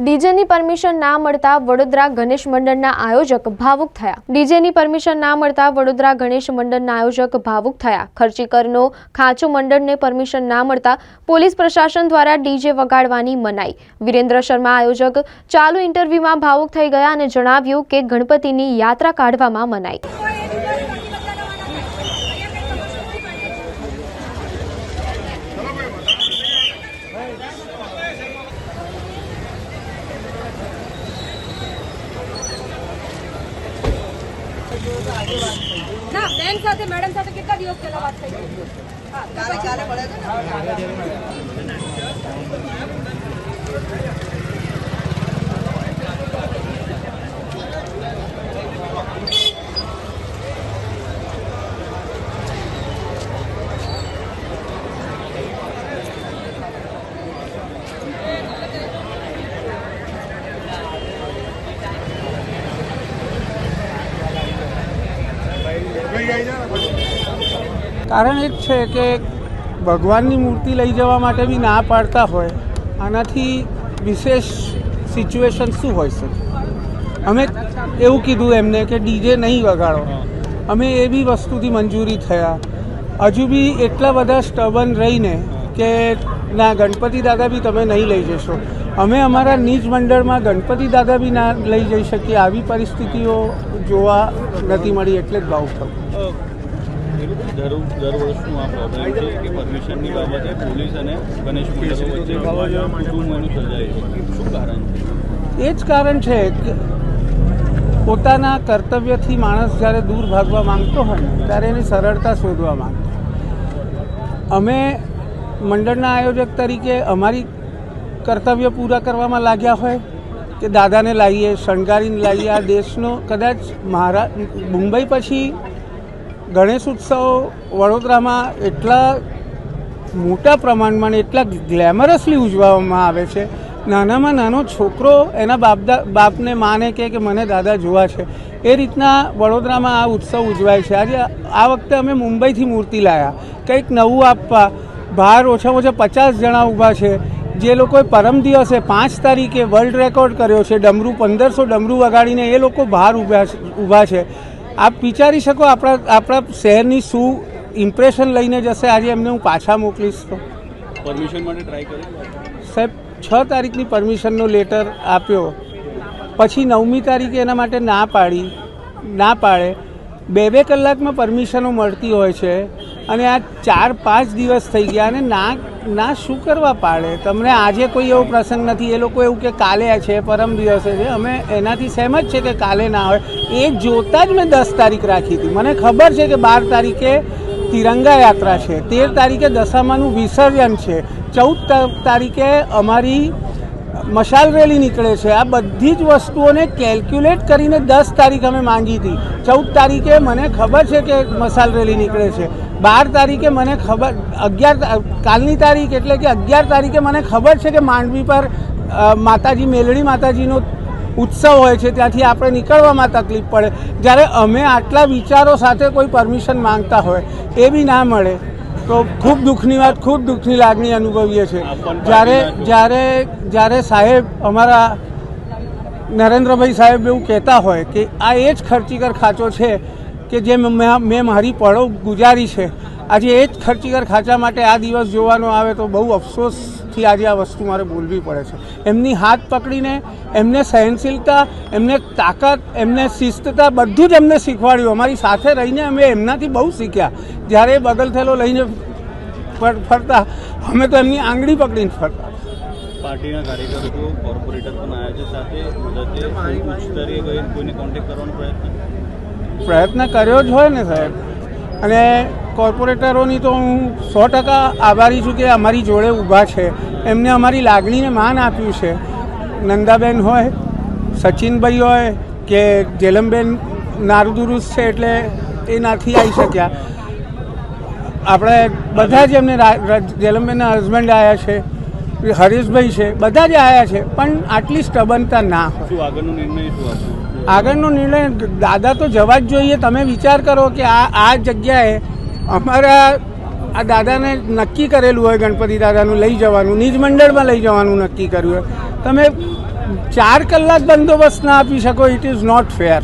ડીજેની permission ના મળતા વડોદરા ગણેશ મંડળના આયોજક ભાવુક થયા. ડીજેની પરમિશન ના મળતા વડોદરા ગણેશ મંડળના આયોજક ભાવુક થયા. ખર્ચીકરનો ખાંચો મંડળને પરમિશન ના મળતા પોલીસ પ્રશાસન દ્વારા ડીજે વગાડવાની મનાઈ. વિરેન્દ્ર શર્મા આયોજક ચાલુ ઇન્ટરવ્યુમાં ભાવુક થઈ ગયા અને જણાવ્યું કે ગણપતિની યાત્રા કાઢવામાં મનાઈ. ના બેન સાથે મેડમ સાથે કેટલા દિવસ પહેલા વાત થઈ હા, તો પછી- કારણ એ જ છે કે ભગવાનની મૂર્તિ લઈ જવા માટે બી ના પાડતા હોય, આનાથી વિશેષ સિચ્યુએશન શું હોય શકે? અમે એવું કીધું એમને કે ડીજે નહીં વગાડો. અમે એ બી વસ્તુથી મંજૂરી થયા. હજુ બી એટલા બધા સ્ટબન રહીને કે ના ગણપતિ દાદા બી તમે નહીં લઈ જશો. અમે અમારા નિજ મંડળમાં ગણપતિ દાદા બી ના લઈ જઈ શકીએ. આવી પરિસ્થિતિઓ જોવા નથી મળી એટલે જ ભાવ થયો એ દર દર વર્ષનું આ પ્રોબ્લેમ છે કે પરમિશનની બાબતે પોલીસ અને ગણેશ મંડળો વચ્ચે સર્જાય છે. શું કારણ છે? એ જ કારણ છે કે પોતાના કર્તવ્યથી માણસ જ્યારે દૂર ભાગવા માંગતો હોય ને ત્યારે એની સરળતા શોધવા માંગતો અમે મંડળના આયોજક તરીકે અમારી કર્તવ્ય પૂરા કરવામાં લાગ્યા હોય કે દાદાને લાવીએ, શણગારીને લાવીએ, આ દેશનો કદાચ મહારા, મુંબઈ પછી ગણેશ ઉત્સવ વડોદરામાં એટલા મોટા પ્રમાણમાં ને એટલા ગ્લેમરસલી ઉજવવામાં આવે છે. નાનામાં નાનો છોકરો એના બાપદા, બાપને માને કે મને દાદા જોવા છે. એ રીતના વડોદરામાં આ ઉત્સવ ઉજવાય છે. આજે આ વખતે અમે મુંબઈથી મૂર્તિ લાવ્યા કંઈક નવું આપવા બહાર ઓછામાં ઓછા પચાસ જણા ઊભા છે. જે લોકોએ પરમ દિવસે પાંચ તારીખે વર્લ્ડ રેકોર્ડ કર્યો છે ડમરું પંદરસો ડમરું વગાડીને એ લોકો બહાર ઊભા ઊભા છે. આપ વિચારી શકો આપણા આપણા શહેરની શું ઇમ્પ્રેશન લઈને જશે? આજે એમને હું પાછા મોકલીશ તો. પરમિશન માટે ટ્રાય કરી. સાહેબ છ તારીખની પરમિશનનો લેટર આપ્યો. પછી નવમી તારીખે એના માટે ના પાડી ના પાડે. બે બે કલાકમાં પરમિશનો મળતી હોય છે. અને આ ચાર પાંચ દિવસ થઈ ગયા અને ના ના શું કરવા પાડે? તમને આજે કોઈ એવો પ્રસંગ નથી. એ લોકો એવું કે કાલે છે, પરમ દિવસે છે. અમે એનાથી સહેમત છે કે કાલે ના હોય. એ જોતાં જ મેં દસ તારીખ રાખી હતી. મને ખબર છે કે બાર તારીખે તિરંગા યાત્રા છે. તેર તારીખે દશામાનું વિસર્જન છે. ચૌદ તારીખે અમારી મશાલ રેલી નીકળે છે. આ બધી જ વસ્તુઓને કેલ્ક્યુલેટ કરીને દસ તારીખ અમે માંગી હતી. ચૌદ તારીખે મને ખબર છે કે મશાલ રેલી નીકળે છે. બાર તારીખે મને ખબર અગિયાર કાલની તારીખ એટલે કે અગિયાર તારીખે મને ખબર છે કે માંડવી પર માતાજી મેલડી માતાજીનો ઉત્સવ હોય છે ત્યાંથી આપણે નીકળવામાં તકલીફ પડે. જ્યારે અમે આટલા વિચારો સાથે કોઈ પરમિશન માંગતા હોય એ બી ના મળે. તો ખૂબ દુઃખની વાત ખૂબ દુઃખની લાગણી અનુભવીએ છીએ. જ્યારે જ્યારે જ્યારે સાહેબ અમારા નરેન્દ્રભાઈ સાહેબ એવું કહેતા હોય કે આ એ જ ખર્ચીકર ખાંચો છે કે જે મેં મારી પળો ગુજારી છે. આજે એ જ ખર્ચીકર ખાંચા માટે આ દિવસ જોવાનો આવે તો બહુ અફસોસથી આજે આ વસ્તુ મારે બોલવી પડે છે. એમની હાથ પકડીને એમને સહનશીલતા, એમને તાકાત, એમને શિસ્તતા બધું જ એમને શીખવાડ્યું. અમારી સાથે રહીને અમે એમનાથી બહુ શીખ્યા. જ્યારે એ બગલ થેલો લઈને ફરતા, અમે તો એમની આંગળી પકડીને ફરતા. પાર્ટીના કાર્યકરો, કોર્પોરેટર પણ આવ્યા છે સાથે. કોઈને કોન્ટેક્ટ કરવાનો પ્રયત્ન પ્રયત્ન કર્યો જ હોય ને સાહેબ. અને કોર્પોરેટરોની તો હું સો ટકા આભારી છું કે અમારી જોડે ઊભા છે. એમને અમારી લાગણીને માન આપ્યું છે. નંદાબેન હોય, સચિનભાઈ હોય, કે જેલમબેન નારદુરુસ્ત છે એટલે એ નથી આવી શક્યા. આપણે બધા જ એમને જેલમબેનના હસબન્ડ આવ્યા છે, હરીશભાઈ છે, બધા જ આવ્યા છે, પણ આટલી સ્ટબનતા ના હોય. આગળનો નિર્ણય શું આગળનો નિર્ણય દાદા તો જવા જ જોઈએ. તમે વિચાર કરો કે આ આ જગ્યાએ અમારા આ દાદાને નક્કી કરેલું હોય, ગણપતિ દાદાનું લઈ જવાનું, નિજ મંડળમાં લઈ જવાનું નક્કી કર્યું હોય. તમે ચાર કલાક બંદોબસ્ત ના આપી શકો ઇટ ઇઝ નોટ ફેર